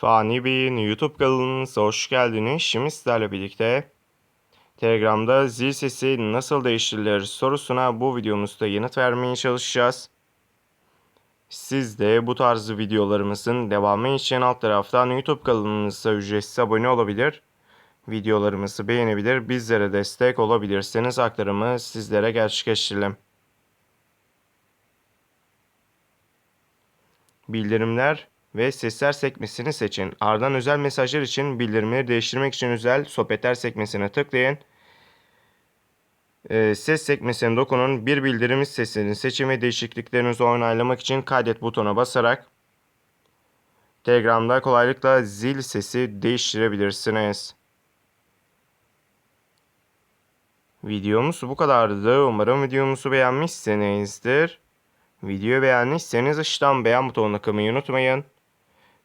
Fani Bey'in YouTube kanalınıza hoş geldiniz. Şimdi sizlerle birlikte Telegram'da zil sesi nasıl değiştirilir sorusuna bu videomuzda yanıt vermeye çalışacağız. Siz de bu tarz videolarımızın devamı için alt taraftan YouTube kanalımıza ücretsiz abone olabilir. Videolarımızı beğenebilir, bizlere destek olabilirseniz aktarımı sizlere gerçekleştirelim. Bildirimler ve sesler sekmesini seçin. Ardından özel mesajlar için bildirimleri değiştirmek için özel sohbetler sekmesine tıklayın. Ee, ses sekmesine dokunun. Bir bildirim sesini seçin ve değişikliklerinizi onaylamak için kaydet butonuna basarak Telegram'da kolaylıkla zil sesi değiştirebilirsiniz. Videomuz bu kadardı. Umarım videomuzu beğenmişsinizdir. Videoyu beğendiyseniz aşağıdan beğen butonuna kılmayı unutmayın.